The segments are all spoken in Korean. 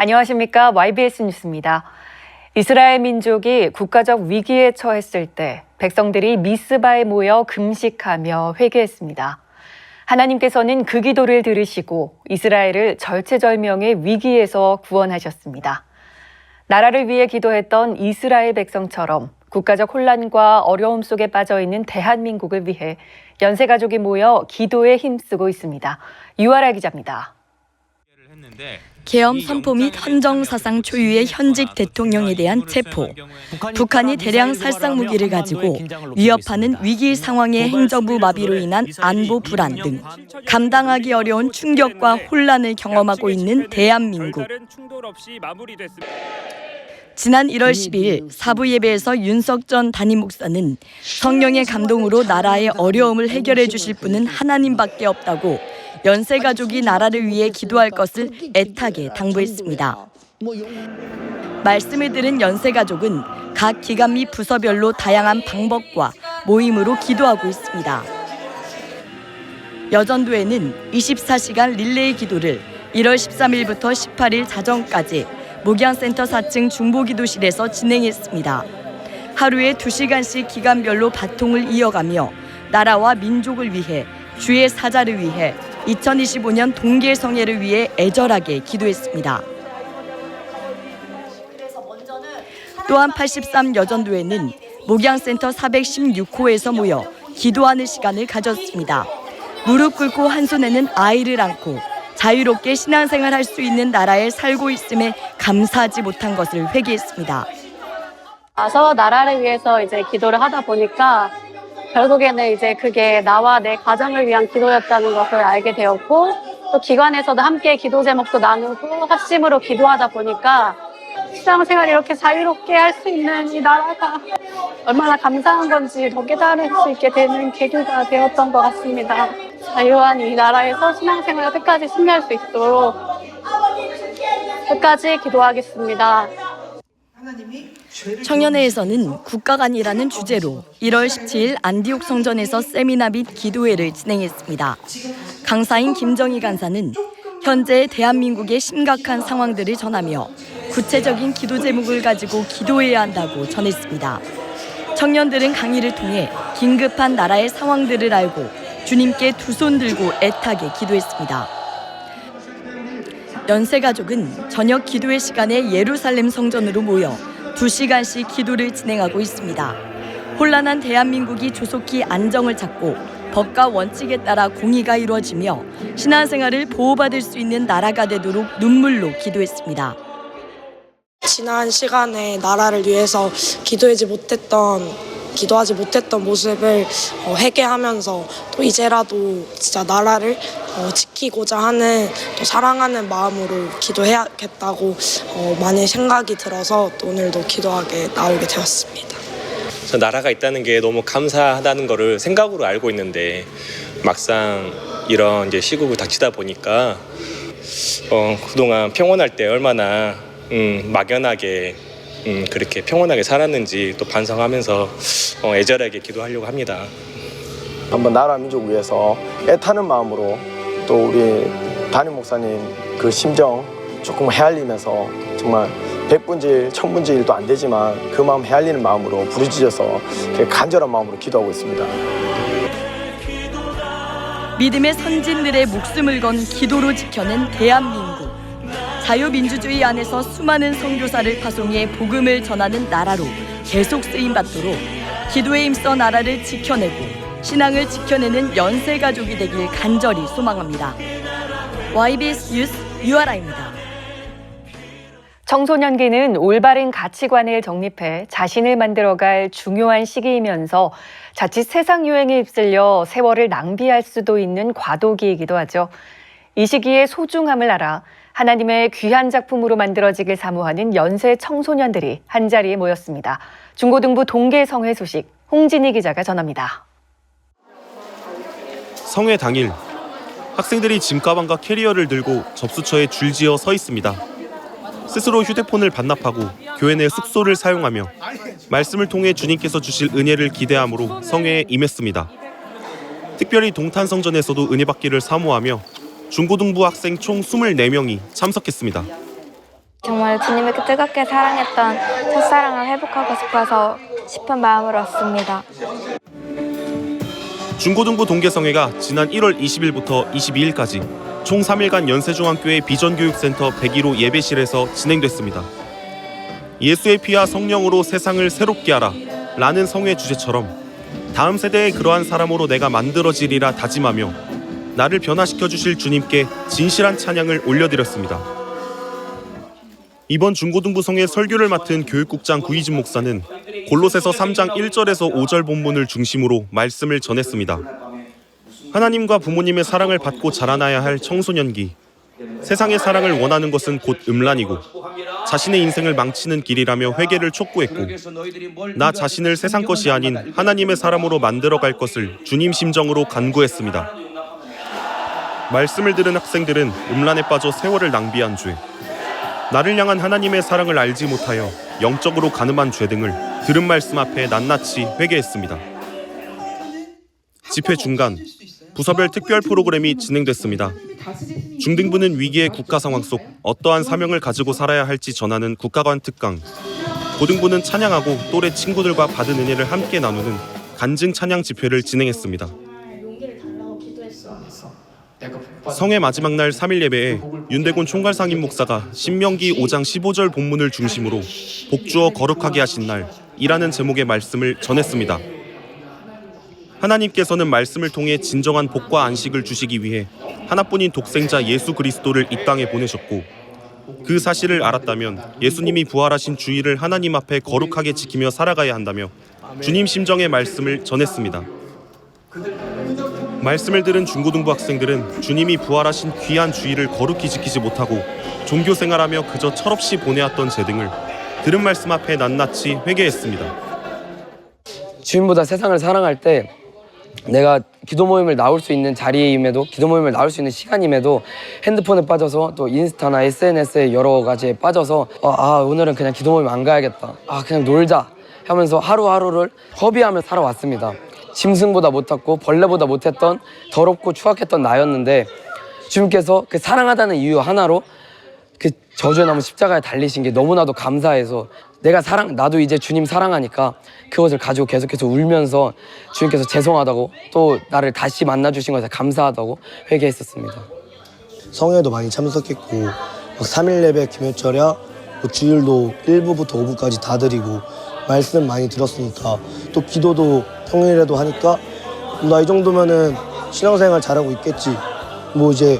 안녕하십니까. YBS 뉴스입니다. 이스라엘 민족이 국가적 위기에 처했을 때 백성들이 미스바에 모여 금식하며 회개했습니다. 하나님께서는 그 기도를 들으시고 이스라엘을 절체절명의 위기에서 구원하셨습니다. 나라를 위해 기도했던 이스라엘 백성처럼 국가적 혼란과 어려움 속에 빠져 있는 대한민국을 위해 연세 가족이 모여 기도에 힘쓰고 있습니다. 유아라 기자입니다. 계엄 선포 및 헌정 사상 초유의 현직 대통령에 대한 체포, 북한이 대량 살상 무기를 가지고 위협하는 위기 상황의 행정부 마비로 인한 안보 불안 등 감당하기 어려운 충격과 혼란을 경험하고 있는 대한민국. 지난 1월 12일 사부 예배에서 윤석 전 담임 목사는 성령의 감동으로 나라의 어려움을 해결해 주실 분은 하나님밖에 없다고 연세 가족이 나라를 위해 기도할 것을 애타게 당부했습니다. 말씀을 들은 연세 가족은 각 기관 및 부서별로 다양한 방법과 모임으로 기도하고 있습니다. 여전도에는 24시간 릴레이 기도를 1월 13일부터 18일 자정까지 목양센터 4층 중보기도실에서 진행했습니다. 하루에 2시간씩 기간별로 바통을 이어가며 나라와 민족을 위해 주의 사자를 위해 2025년 동계성회를 위해 애절하게 기도했습니다. 또한 83 여전도에는 목양센터 416호에서 모여 기도하는 시간을 가졌습니다. 무릎 꿇고 한 손에는 아이를 안고 자유롭게 신앙생활 할 수 있는 나라에 살고 있음에 감사하지 못한 것을 회개했습니다. 와서 나라를 위해서 이제 기도를 하다 보니까 결국에는 이제 그게 나와 내 가정을 위한 기도였다는 것을 알게 되었고 또 기관에서도 함께 기도 제목도 나누고 합심으로 기도하다 보니까 신앙생활 이렇게 자유롭게 할 수 있는 이 나라가 얼마나 감사한 건지 더 깨달을 수 있게 되는 계기가 되었던 것 같습니다. 자유한 이 나라에서 신앙생활을 끝까지 승리할 수 있도록 끝까지 기도하겠습니다. 청년회에서는 국가관이라는 주제로 1월 17일 안디옥 성전에서 세미나 및 기도회를 진행했습니다. 강사인 김정희 간사는 현재 대한민국의 심각한 상황들을 전하며 구체적인 기도 제목을 가지고 기도해야 한다고 전했습니다. 청년들은 강의를 통해 긴급한 나라의 상황들을 알고 주님께 두 손 들고 애타게 기도했습니다. 연세 가족은 저녁 기도회 시간에 예루살렘 성전으로 모여 2시간씩 기도를 진행하고 있습니다. 혼란한 대한민국이 조속히 안정을 찾고 법과 원칙에 따라 공의가 이루어지며 신앙생활을 보호받을 수 있는 나라가 되도록 눈물로 기도했습니다. 지난 시간에 나라를 위해서 기도하지 못했던 기도하지 못했던 모습을 어, 회개하면서 또 이제라도 진짜 나라를 어, 지키고자 하는 또 사랑하는 마음으로 기도해야겠다고 어, 많이 생각이 들어서 또 오늘도 기도하게 나오게 되었습니다. 저 나라가 있다는 게 너무 감사하다는 거를 생각으로 알고 있는데 막상 이런 이제 시국을 닥치다 보니까 어, 그동안 평온할 때 얼마나 음, 막연하게 음, 그렇게 평온하게 살았는지 또 반성하면서 어, 애절하게 기도하려고 합니다. 한번 나라 민족 위해서 애타는 마음으로 또 우리 담임 목사님 그 심정 조금 헤아리면서 정말 백분질 천분질도 안 되지만 그 마음 헤아리는 마음으로 부르짖어서 이렇게 간절한 마음으로 기도하고 있습니다. 믿음의 선진들의 목숨을 건 기도로 지켜낸 대한민국. 자유민주주의 안에서 수많은 선교사를 파송해 복음을 전하는 나라로 계속 쓰임 받도록 기도에 힘써 나라를 지켜내고 신앙을 지켜내는 연세 가족이 되길 간절히 소망합니다. YBS 뉴스 유아라입니다. 청소년기는 올바른 가치관을 정립해 자신을 만들어갈 중요한 시기이면서 자칫 세상 유행에 휩쓸려 세월을 낭비할 수도 있는 과도기이기도 하죠. 이 시기의 소중함을 알아 하나님의 귀한 작품으로 만들어지길 사모하는 연세 청소년들이 한자리에 모였습니다. 중고등부 동계성회 소식 홍진희 기자가 전합니다. 성회 당일 학생들이 짐가방과 캐리어를 들고 접수처에 줄지어 서 있습니다. 스스로 휴대폰을 반납하고 교회 내 숙소를 사용하며 말씀을 통해 주님께서 주실 은혜를 기대함으로 성회에 임했습니다. 특별히 동탄성전에서도 은혜 받기를 사모하며 중고등부 학생 총 24명이 참석했습니다. 정말 주님을 뜨겁게 사랑했던 첫사랑을 회복하고 싶어서 싶은 마음으로 왔습니다. 중고등부 동계성회가 지난 1월 20일부터 22일까지 총 3일간 연세중앙교회 비전교육센터 101호 예배실에서 진행됐습니다. 예수의 피와 성령으로 세상을 새롭게 하라 라는 성회 주제처럼 다음 세대의 그러한 사람으로 내가 만들어지리라 다짐하며 나를 변화시켜 주실 주님께 진실한 찬양을 올려드렸습니다. 이번 중고등부 성회 설교를 맡은 교육국장 구이진 목사는 골로새서 3장 1절에서 5절 본문을 중심으로 말씀을 전했습니다. 하나님과 부모님의 사랑을 받고 자라나야 할 청소년기. 세상의 사랑을 원하는 것은 곧 음란이고 자신의 인생을 망치는 길이라며 회개를 촉구했고 나 자신을 세상 것이 아닌 하나님의 사람으로 만들어 갈 것을 주님 심정으로 간구했습니다. 말씀을 들은 학생들은 음란에 빠져 세월을 낭비한 죄, 나를 향한 하나님의 사랑을 알지 못하여 영적으로 가늠한 죄 등을 들은 말씀 앞에 낱낱이 회개했습니다. 집회 중간 부서별 특별 프로그램이 진행됐습니다. 중등부는 위기의 국가 상황 속 어떠한 사명을 가지고 살아야 할지 전하는 국가관 특강. 고등부는 찬양하고 또래 친구들과 받은 은혜를 함께 나누는 간증 찬양 집회를 진행했습니다. 성의 마지막 날 3일 예배에 윤대곤 총괄 상임 목사가 신명기 5장 15절 본문을 중심으로 복주어 거룩하게 하신 날이라는 제목의 말씀을 전했습니다. 하나님께서는 말씀을 통해 진정한 복과 안식을 주시기 위해 하나뿐인 독생자 예수 그리스도를 이 땅에 보내셨고 그 사실을 알았다면 예수님이 부활하신 주일을 하나님 앞에 거룩하게 지키며 살아가야 한다며 주님 심정의 말씀을 전했습니다. 말씀을 들은 중고등부 학생들은 주님이 부활하신 귀한 주일을 거룩히 지키지 못하고 종교 생활하며 그저 철없이 보내왔던 제 등을 들은 말씀 앞에 낱낱이 회개했습니다. 주님보다 세상을 사랑할 때 내가 기도 모임을 나올 수 있는 자리임에도 기도 모임을 나올 수 있는 시간임에도 핸드폰에 빠져서 또 인스타나 SNS에 여러 가지에 빠져서 어, 아 오늘은 그냥 기도 모임 안 가야겠다 아 그냥 놀자 하면서 하루하루를 허비하며 살아왔습니다 짐승보다 못했고 벌레보다 못했던 더럽고 추악했던 나였는데 주님께서 그 사랑하다는 이유 하나로 그 저주의 나무 십자가에 달리신 게 너무나도 감사해서 내가 사랑 나도 이제 주님 사랑하니까 그것을 가지고 계속해서 울면서 주님께서 죄송하다고 또 나를 다시 만나 주신 것에 감사하다고 회개했었습니다. 성회도 많이 참석했고 막 3일 예배 김효철이야 뭐 주일도 1부부터 5부까지 다 드리고 말씀 많이 들었으니까 또 기도도 평일에도 하니까 나 이 정도면은 신앙생활 잘하고 있겠지. 뭐 이제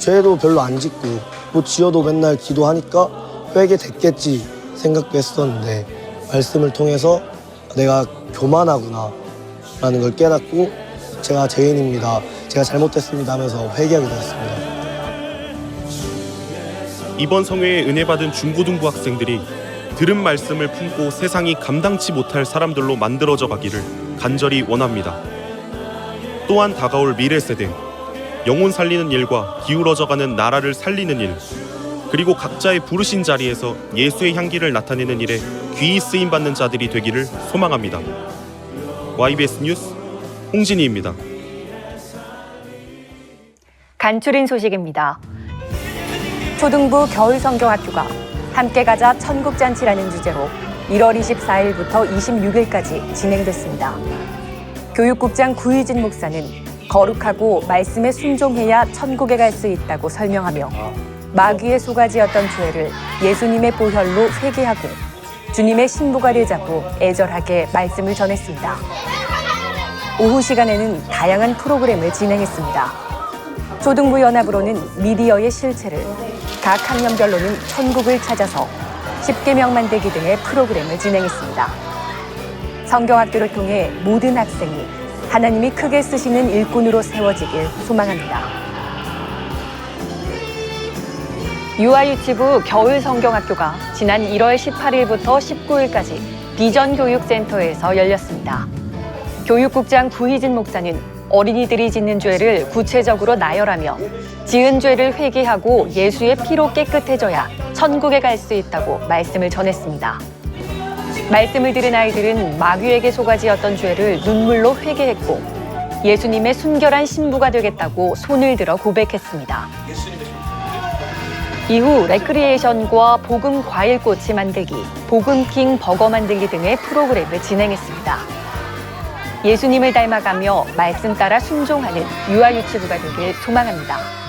죄도 별로 안 짓고 뭐 지어도 맨날 기도하니까 회개 됐겠지 생각도 했었는데 말씀을 통해서 내가 교만하구나 라는 걸 깨닫고 제가 죄인입니다. 제가 잘못했습니다 하면서 회개하게 되었습니다. 이번 성회에 은혜 받은 중고등부 학생들이 들은 말씀을 품고 세상이 감당치 못할 사람들로 만들어져 가기를 간절히 원합니다. 또한 다가올 미래 세대, 영혼 살리는 일과 기울어져가는 나라를 살리는 일, 그리고 각자의 부르신 자리에서 예수의 향기를 나타내는 일에 귀히 쓰임 받는 자들이 되기를 소망합니다. YBS 뉴스 홍진희입니다. 간추린 소식입니다. 초등부 겨울성경학교가 함께 가자 천국잔치라는 주제로 1월 24일부터 26일까지 진행됐습니다. 교육국장 구희진 목사는 거룩하고 말씀에 순종해야 천국에 갈 수 있다고 설명하며 마귀의 소가지였던 죄를 예수님의 보혈로 회개하고 주님의 신부가 되자고 애절하게 말씀을 전했습니다. 오후 시간에는 다양한 프로그램을 진행했습니다. 초등부 연합으로는 미디어의 실체를, 각 학년별로는 천국을 찾아서 10개명 만들기 등의 프로그램을 진행했습니다. 성경학교를 통해 모든 학생이 하나님이 크게 쓰시는 일꾼으로 세워지길 소망합니다. 유아 유치부 겨울 성경학교가 지난 1월 18일부터 19일까지 비전교육센터에서 열렸습니다. 교육국장 구희진 목사는 어린이들이 짓는 죄를 구체적으로 나열하며 지은 죄를 회개하고 예수의 피로 깨끗해져야 천국에 갈 수 있다고 말씀을 전했습니다. 말씀을 들은 아이들은 마귀에게 속아지었던 죄를 눈물로 회개했고 예수님의 순결한 신부가 되겠다고 손을 들어 고백했습니다. 이후 레크리에이션과 복음 과일 꼬치 만들기, 복음킹 버거 만들기 등의 프로그램을 진행했습니다. 예수님을 닮아가며 말씀 따라 순종하는 유아 유치부가 되길 소망합니다.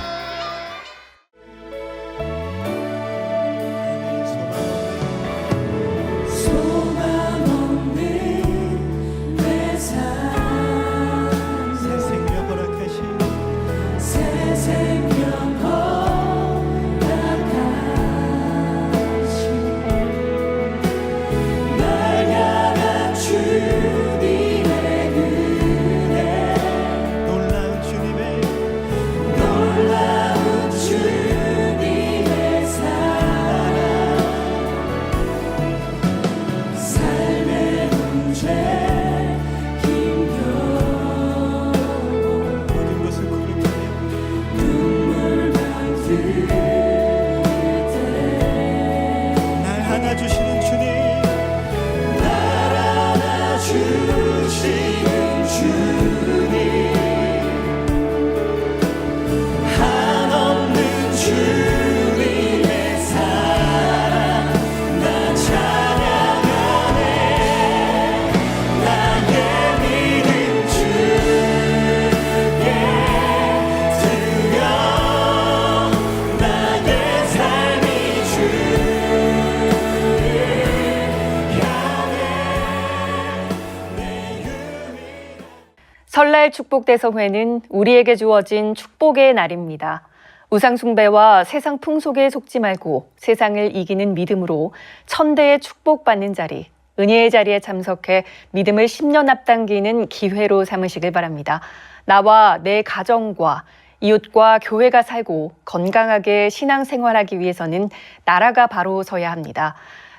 설날 축복 대성회는 우리에게 주어진 축복의 날입니다. 우상숭배와 세상 풍속에 속지 말고 세상을 이기는 믿음으로 천대의 축복받는 자리, 은혜의 자리에 참석해 믿음을 10년 앞당기는 기회로 삼으시길 바랍니다. 나와 내 가정과 이웃과 교회가 살고 건강하게 신앙생활하기 위해서는 나라가 바로 서야 합니다.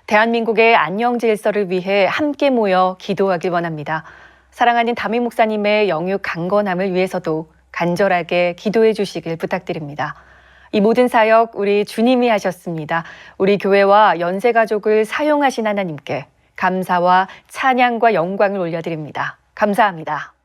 대한민국의 안녕 질서를 위해 함께 모여 기도하길 원합니다. 사랑하는 담임 목사님의 영육 강건함을 위해서도 간절하게 기도해 주시길 부탁드립니다. 이 모든 사역 우리 주님이 하셨습니다. 우리 교회와 연세 가족을 사용하신 하나님께 감사와 찬양과 영광을 올려드립니다. 감사합니다.